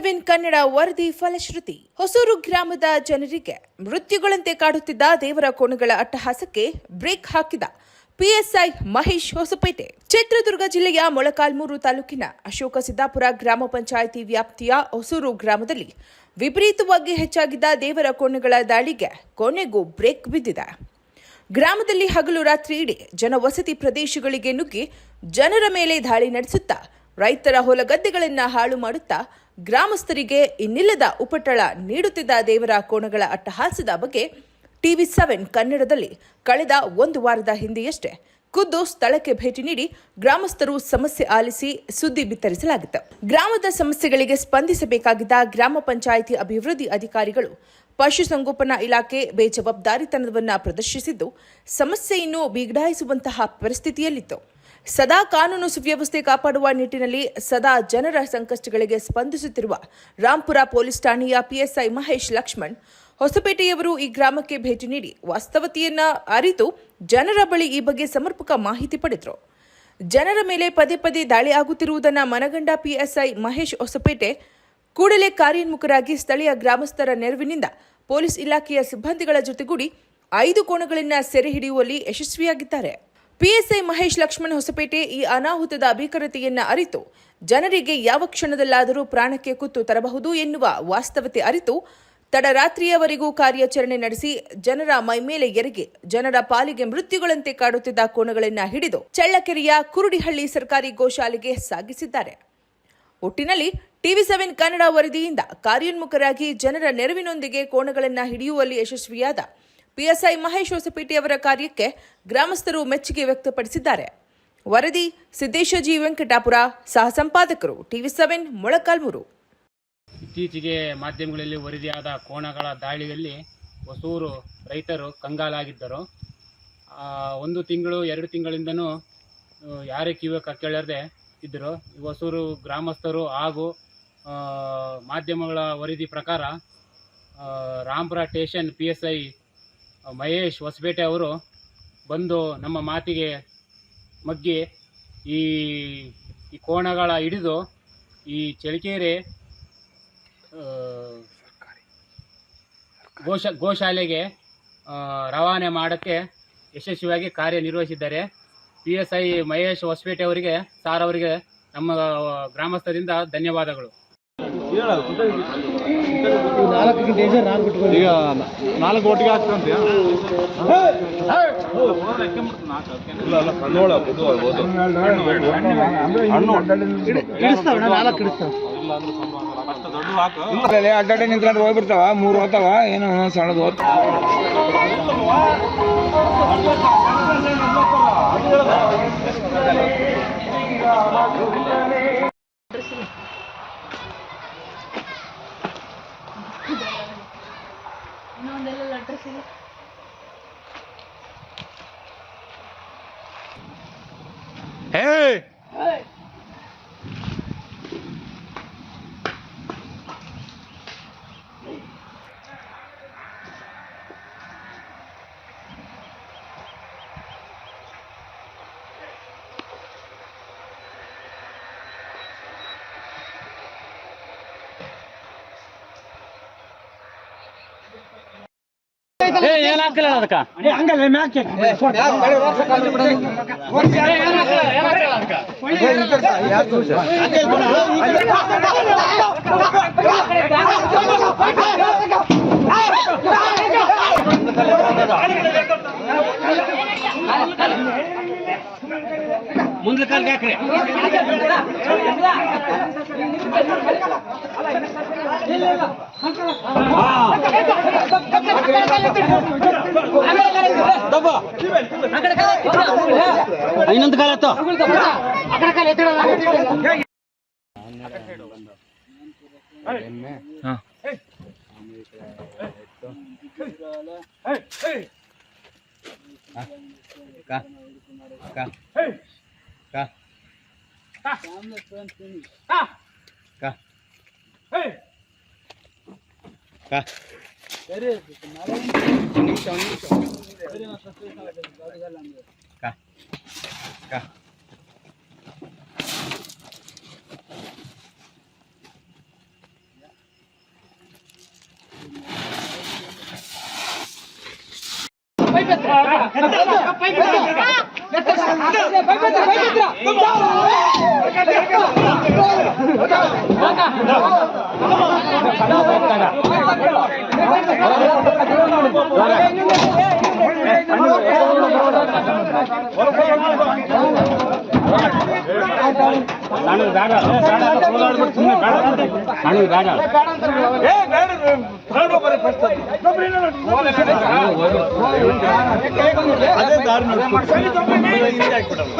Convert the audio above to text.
ವರದಿ ಫಲಶ್ರುತಿ. ಹೊಸೂರು ಗ್ರಾಮದ ಜನರಿಗೆ ಮೃತ್ಯುಗಳಂತೆ ಕಾಡುತ್ತಿದ್ದ ದೇವರ ಕೋಣಗಳ ಅಟ್ಟಹಾಸಕ್ಕೆ ಬ್ರೇಕ್ ಹಾಕಿದ ಪಿಎಸ್ಐ ಮಹೇಶ್ ಹೊಸಪೇಟೆ. ಚಿತ್ರದುರ್ಗ ಜಿಲ್ಲೆಯ ಮೊಳಕಾಲ್ಮೂರು ತಾಲೂಕಿನ ಅಶೋಕ ಸಿದ್ದಾಪುರ ಗ್ರಾಮ ಪಂಚಾಯಿತಿ ವ್ಯಾಪ್ತಿಯ ಹೊಸೂರು ಗ್ರಾಮದಲ್ಲಿ ವಿಪರೀತವಾಗಿ ಹೆಚ್ಚಾಗಿದ್ದ ದೇವರ ಕೋಣೆಗಳ ದಾಳಿಗೆ ಕೊನೆಗೂ ಬ್ರೇಕ್ ಬಿದ್ದಿದೆ. ಗ್ರಾಮದಲ್ಲಿ ಹಗಲು ರಾತ್ರಿ ಇಡೀ ಜನವಸತಿ ಪ್ರದೇಶಗಳಿಗೆ ನುಗ್ಗಿ ಜನರ ಮೇಲೆ ದಾಳಿ ನಡೆಸುತ್ತಾ ರೈತರ ಹೊಲಗದ್ದೆಗಳನ್ನು ಹಾಳು ಮಾಡುತ್ತಾ ಗ್ರಾಮಸ್ಥರಿಗೆ ಇನ್ನಿಲ್ಲದ ಉಪಟಳ ನೀಡುತ್ತಿದ್ದ ದೇವರ ಕೋಣಗಳ ಅಟ್ಟಹಾಸದ ಬಗ್ಗೆ ಟಿವಿ ಸೆವೆನ್ ಕನ್ನಡದಲ್ಲಿ ಕಳೆದ ಒಂದು ವಾರದ ಹಿಂದೆಯಷ್ಟೇ ಖುದ್ದು ಸ್ಥಳಕ್ಕೆ ಭೇಟಿ ನೀಡಿ ಗ್ರಾಮಸ್ಥರು ಸಮಸ್ಯೆ ಆಲಿಸಿ ಸುದ್ದಿ ಬಿತ್ತರಿಸಲಾಗಿತ್ತು. ಗ್ರಾಮದ ಸಮಸ್ಯೆಗಳಿಗೆ ಸ್ಪಂದಿಸಬೇಕಾಗಿದ್ದ ಗ್ರಾಮ ಪಂಚಾಯಿತಿ ಅಭಿವೃದ್ಧಿ ಅಧಿಕಾರಿಗಳು ಪಶುಸಂಗೋಪನಾ ಇಲಾಖೆ ಬೇಜವಾಬ್ದಾರಿತನವನ್ನು ಪ್ರದರ್ಶಿಸಿದ್ದು ಸಮಸ್ಯೆಯನ್ನು ಬಿಗಡಾಯಿಸುವಂತಹ ಪರಿಸ್ಥಿತಿಯಲ್ಲಿತ್ತು. ಸದಾ ಕಾನೂನು ಸುವ್ಯವಸ್ಥೆ ಕಾಪಾಡುವ ನಿಟ್ಟಿನಲ್ಲಿ ಸದಾ ಜನರ ಸಂಕಷ್ಟಗಳಿಗೆ ಸ್ಪಂದಿಸುತ್ತಿರುವ ರಾಂಪುರ ಪೊಲೀಸ್ ಠಾಣೆಯ ಪಿಎಸ್ಐ ಮಹೇಶ್ ಲಕ್ಷ್ಮಣ್, ಹೊಸಪೇಟೆಯವರು ಈ ಗ್ರಾಮಕ್ಕೆ ಭೇಟಿ ನೀಡಿ ವಾಸ್ತವತೆಯನ್ನ ಅರಿತು ಜನರ ಬಳಿ ಈ ಬಗ್ಗೆ ಸಮರ್ಪಕ ಮಾಹಿತಿ ಪಡೆದರು. ಜನರ ಮೇಲೆ ಪದೇ ಪದೇ ದಾಳಿ ಆಗುತ್ತಿರುವುದನ್ನು ಮನಗಂಡ ಪಿಎಸ್ಐ ಮಹೇಶ್ ಹೊಸಪೇಟೆ ಕೂಡಲೇ ಕಾರ್ಯೋನ್ಮುಖರಾಗಿ ಸ್ಥಳೀಯ ಗ್ರಾಮಸ್ಥರ ನೆರವಿನಿಂದ ಪೊಲೀಸ್ ಇಲಾಖೆಯ ಸಿಬ್ಬಂದಿಗಳ ಜೊತೆಗೂಡಿ ಐದು ಕೋಣಗಳನ್ನ ಸೆರೆ ಹಿಡಿಯುವಲ್ಲಿ ಯಶಸ್ವಿಯಾಗಿದ್ದಾರೆ. ಪಿಎಸ್ಐ ಮಹೇಶ್ ಲಕ್ಷ್ಮಣ್ ಹೊಸಪೇಟೆ ಈ ಅನಾಹುತದ ಅಭಿಕರತೆಯನ್ನ ಅರಿತು ಜನರಿಗೆ ಯಾವ ಕ್ಷಣದಲ್ಲಾದರೂ ಪ್ರಾಣಕ್ಕೆ ಕುತ್ತು ತರಬಹುದು ಎನ್ನುವ ವಾಸ್ತವತೆ ಅರಿತು ತಡರಾತ್ರಿಯವರೆಗೂ ಕಾರ್ಯಾಚರಣೆ ನಡೆಸಿ ಜನರ ಮೈಮೇಲೆ ಎರಗಿ ಜನರ ಪಾಲಿಗೆ ಮೃತ್ಯುಗಳಂತೆ ಕಾಡುತ್ತಿದ್ದ ಕೋಣಗಳನ್ನು ಹಿಡಿದು ಚಳ್ಳಕೆರೆಯ ಕುರುಡಿಹಳ್ಳಿ ಸರ್ಕಾರಿ ಗೋಶಾಲೆಗೆ ಸಾಗಿಸಿದ್ದಾರೆ. ಒಟ್ಟಿನಲ್ಲಿ ಟಿವಿ ಸೆವೆನ್ ಕನ್ನಡ ವರದಿಯಿಂದ ಕಾರ್ಯೋನ್ಮುಖರಾಗಿ ಜನರ ನೆರವಿನೊಂದಿಗೆ ಕೋಣಗಳನ್ನು ಹಿಡಿಯುವಲ್ಲಿ ಯಶಸ್ವಿಯಾದ ಪಿಎಸ್ಐ ಮಹೇಶ್ ಹೊಸಪೇಟೆಯವರ ಕಾರ್ಯಕ್ಕೆ ಗ್ರಾಮಸ್ಥರು ಮೆಚ್ಚುಗೆ ವ್ಯಕ್ತಪಡಿಸಿದ್ದಾರೆ. ವರದಿ, ಸಿದ್ದೇಶ ಜಿ ವೆಂಕಟಾಪುರ, ಸಹ ಸಂಪಾದಕರು, ಟಿವಿ ಸೆವೆನ್, ಮೊಳಕಾಲ್ಮೂರು. ಇತ್ತೀಚೆಗೆ ಮಾಧ್ಯಮಗಳಲ್ಲಿ ವರದಿಯಾದ ಕೋಣಗಳ ದಾಳಿಯಲ್ಲಿ ಹೊಸೂರು ರೈತರು ಕಂಗಾಲಾಗಿದ್ದರು. ಒಂದು ತಿಂಗಳು, ಎರಡು ತಿಂಗಳಿಂದನೂ ಯಾರೇ ಕಿವಿ ಕೇಳದೆ ಇದ್ದರು. ಹೊಸೂರು ಗ್ರಾಮಸ್ಥರು ಹಾಗೂ ಮಾಧ್ಯಮಗಳ ವರದಿ ಪ್ರಕಾರ Rampur station P S I Mahesh Hosapete ಅವರು ಬಂದು ನಮ್ಮ ಮಾತಿಗೆ ಮಗ್ಗಿ ಈ ಈ ಕೋಣಗಳ ಹಿಡಿದು ಈ ಚಳಿಕೆರೆ ಗೋಶ, ಗೋಶಾಲೆಗೆ ರವಾನೆ ಮಾಡೋಕ್ಕೆ ಯಶಸ್ವಿಯಾಗಿ ಕಾರ್ಯನಿರ್ವಹಿಸಿದ್ದಾರೆ. P S I Mahesh Hosapete ಅವರಿಗೆ, ಸಾರ್ ಅವರಿಗೆ ನಮ್ಮ ಗ್ರಾಮಸ್ಥರಿಂದ ಧನ್ಯವಾದಗಳು. ಈಗ ನಾಲ್ಕು ಒಟ್ಟಿಗೆ ಹಾಕ್ತಂತೀಯ ಇಲ್ಲ ನಿಂತ್ಕೊಂಡು ಹೋಗ್ಬಿಡ್ತಾವ ಮೂರು ಓದು ಏನು ಸಣ್ಣದು ಅಂದ್ರೆ Hey! Hey! ದೊಡ್ಡ ಹಾಕು ಅಡ್ಡಾಡೆ ನಿಂತ್ಕೊಂಡು ಹೋಗ್ಬಿಡ್ತಾವ ಮೂರು ಹೋಗ್ತಾವ ಏನೋ ಇನ್ನೊಂದು ಕಾಲ ಕಾ ಕಾ કા કા No, no, no. ಸಣ್ಣದು ಬೇಡ ಸುಳ್ಳು ಸುಮ್ಮನೆ ಬೇಡ ಸಣ್ಣದು ಬೇಡ ಏ ಬೇಡ ತಗೊಂಡು ಬರೀ ಫಸ್ಟ್ ಅದೇ ದಾರಿ ಹಿಂದೆ ಹಾಕ್ಬಿಡಲ್ಲ